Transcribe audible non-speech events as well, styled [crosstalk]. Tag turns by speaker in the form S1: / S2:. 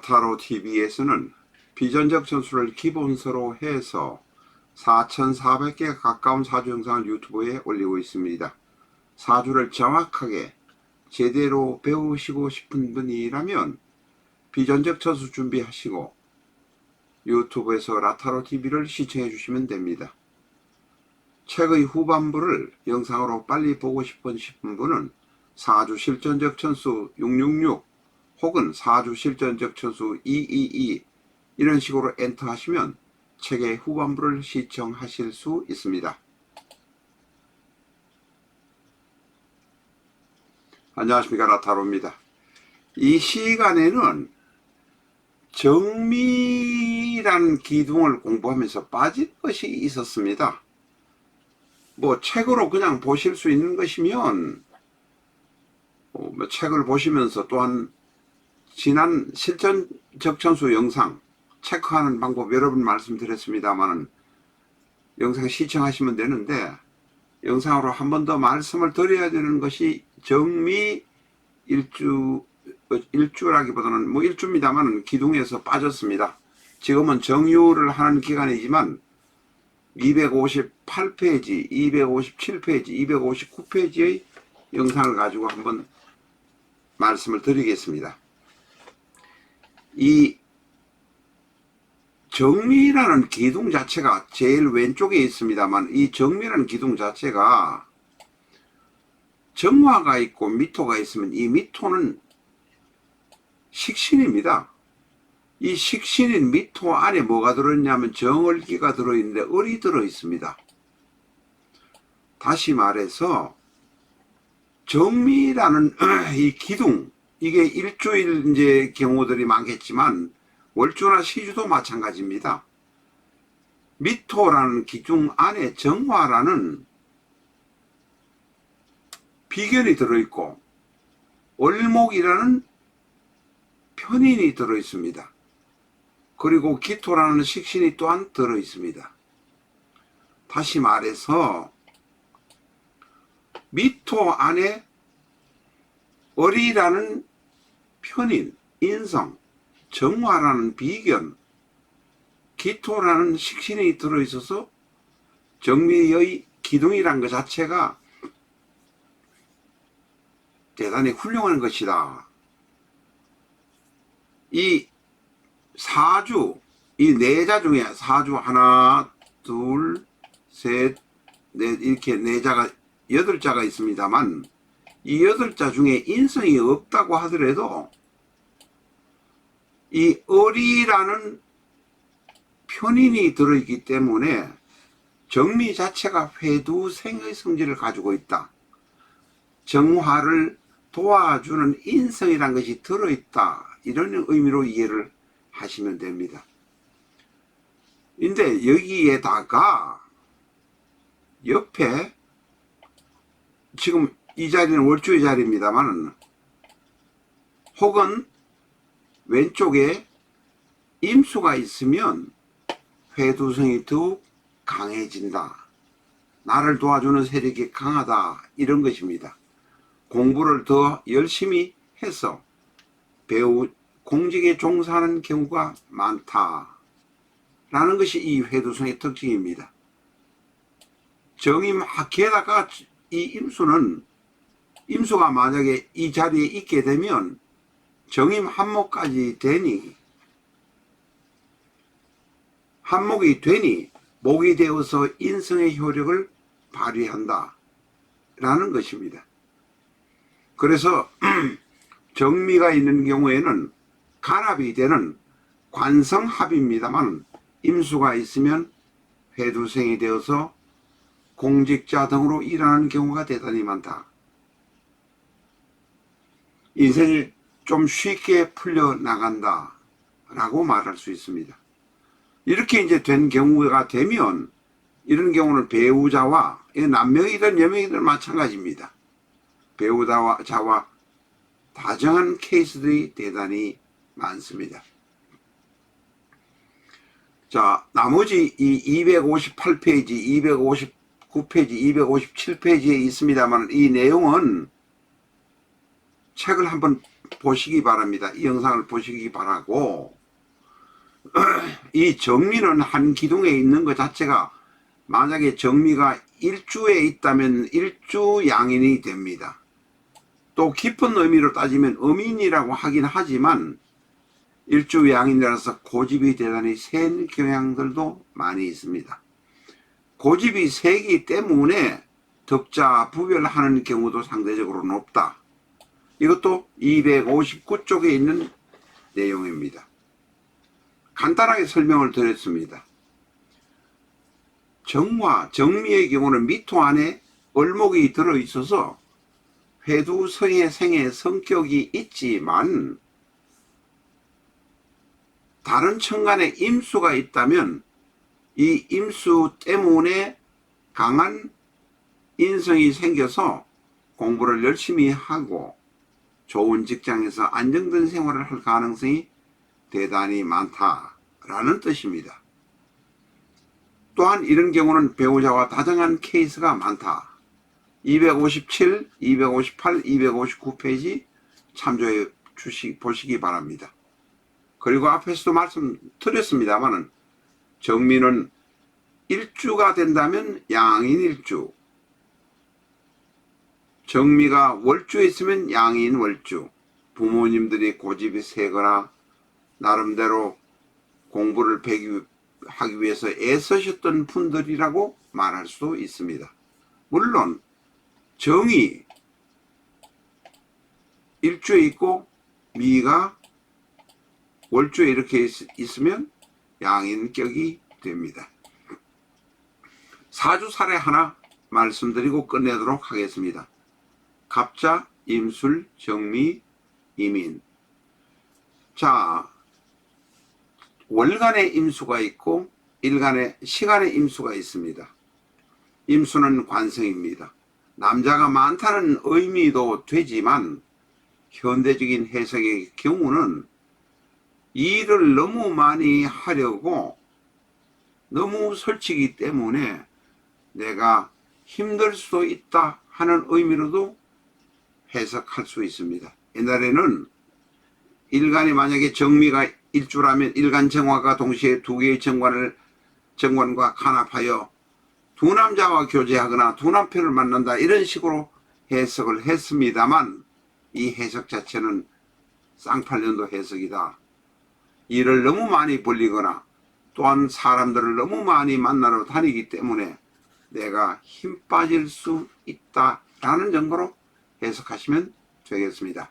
S1: 라타로 TV에서는 비전적 전술을 기본서로 해서 4,400개 가까운 사주 영상을 유튜브에 올리고 있습니다. 사주를 정확하게 제대로 배우시고 싶은 분이라면 비전적 전술 준비하시고 유튜브에서 라타로 TV를 시청해 주시면 됩니다. 책의 후반부를 영상으로 빨리 보고 싶은 분은 사주 실전적 천수 666 혹은 사주 실전적 천수 222 이런 식으로 엔터 하시면 책의 후반부를 시청하실 수 있습니다. 안녕하십니까 라타로입니다. 이 시간에는 정미란 기둥을 공부하면서 빠진 것이 있었습니다. 뭐 책으로 그냥 보실 수 있는 것이면 어, 뭐 책을 보시면서 또한 지난 실전 적천수 영상 체크하는 방법 여러 번 말씀드렸습니다만은 영상 시청하시면 되는데 영상으로 한 번 더 말씀을 드려야 되는 것이 정미 일주 어, 일주라기보다는 뭐 일주입니다만은 기둥에서 빠졌습니다. 지금은 정유를 하는 기간이지만 258페이지, 257페이지, 259페이지의 영상을 가지고 한번 말씀을 드리겠습니다. 이 정미라는 기둥 자체가 제일 왼쪽에 있습니다만 이 정미라는 기둥 자체가 정화가 있고 미토가 있으면 이 미토는 식신입니다. 이 식신인 미토 안에 뭐가 들어있냐면 정월기가 들어있는데 을이 들어있습니다. 다시 말해서 정미라는 [clears throat] 이 기둥 이게 일주일 이제 경우들이 많겠지만 월주나 시주도 마찬가지입니다. 미토라는 기둥 안에 정화라는 비견이 들어있고 월목이라는 편인이 들어있습니다. 그리고 기토라는 식신이 또한 들어있습니다. 다시 말해서 미토 안에 어리라는 편인, 인성, 정화라는 비견, 기토라는 식신이 들어있어서 정미의 기둥이란 것 자체가 대단히 훌륭한 것이다. 이 사주, 이 네자 중에 사주 하나, 둘, 셋, 넷, 이렇게 네 자가, 여덟 자가 있습니다만, 이 여덟 자 중에 인성이 없다고 하더라도, 이 어리라는 편인이 들어있기 때문에 정미 자체가 회두생의 성질을 가지고 있다. 정화를 도와주는 인성이란 것이 들어있다. 이런 의미로 이해를 하시면 됩니다. 근데 여기에다가 옆에 지금 이 자리는 월주의 자리입니다만 혹은 왼쪽에 임수가 있으면 회두성이 더욱 강해진다. 나를 도와주는 세력이 강하다. 이런 것입니다. 공부를 더 열심히 해서 배우 공직에 종사하는 경우가 많다. 라는 것이 이 회두성의 특징입니다. 정임 게다가 이 임수는 임수가 만약에 이 자리에 있게 되면 정임 한목까지 되니 한목이 되니 목이 되어서 인성의 효력을 발휘한다. 라는 것입니다. 그래서 [clears throat] 정미가 있는 경우에는 간합이 되는 관성합입니다만 임수가 있으면 회두생이 되어서 공직자 등으로 일하는 경우가 대단히 많다. 인생이 좀 쉽게 풀려나간다. 라고 말할 수 있습니다. 이렇게 이제 된 경우가 되면 이런 경우는 배우자와 남명이든 여명이든 마찬가지입니다. 배우자와 자와 다정한 케이스들이 대단히 많습니다. 자, 나머지 이 258페이지, 259페이지, 257페이지에 있습니다만 이 내용은 책을 한번 보시기 바랍니다. 이 영상을 보시기 바라고 [clears throat] 이 정미는 한 기둥에 있는 것 자체가 만약에 정미가 일주에 있다면 일주 양인이 됩니다. 또 깊은 의미로 따지면 음인이라고 하긴 하지만 일주 양인이라서 고집이 대단히 센 경향들도 많이 있습니다. 고집이 세기 때문에 덕자 부별하는 경우도 상대적으로 높다. 이것도 259쪽에 있는 내용입니다. 간단하게 설명을 드렸습니다. 정화, 정미의 경우는 미토 안에 을목이 들어있어서 회두서의 생의 성격이 있지만 다른 천간에 임수가 있다면 이 임수 때문에 강한 인성이 생겨서 공부를 열심히 하고 좋은 직장에서 안정된 생활을 할 가능성이 대단히 많다라는 뜻입니다. 또한 이런 경우는 배우자와 다정한 케이스가 많다. 257, 258, 259페이지 참조해 주시, 보시기 바랍니다. 그리고 앞에서도 말씀드렸습니다만은 정미는 일주가 된다면 양인 일주, 정미가 월주에 있으면 양인 월주, 부모님들이 고집이 세거나 나름대로 공부를 하기 위해서 애쓰셨던 분들이라고 말할 수도 있습니다. 물론 정이 일주에 있고 미가 월주에 이렇게 있, 있으면 양인격이 됩니다. 사주 사례 하나 말씀드리고 끝내도록 하겠습니다. 갑자, 임술, 정미, 이민. 자, 월간의 임수가 있고 일간의 시간의 임수가 있습니다. 임수는 관성입니다. 남자가 많다는 의미도 되지만 현대적인 해석의 경우는 일을 너무 많이 하려고 너무 설치기 때문에 내가 힘들 수도 있다 하는 의미로도 해석할 수 있습니다. 옛날에는 일간이 만약에 정미가 일주라면 일간 정화가 동시에 두 개의 정관을 정관과 간합하여 두 남자와 교제하거나 두 남편을 만난다 이런 식으로 해석을 했습니다만 이 해석 자체는 쌍팔년도 해석이다. 일을 너무 많이 벌리거나 또한 사람들을 너무 많이 만나러 다니기 때문에 내가 힘 빠질 수 있다라는 정도로 해석하시면 되겠습니다.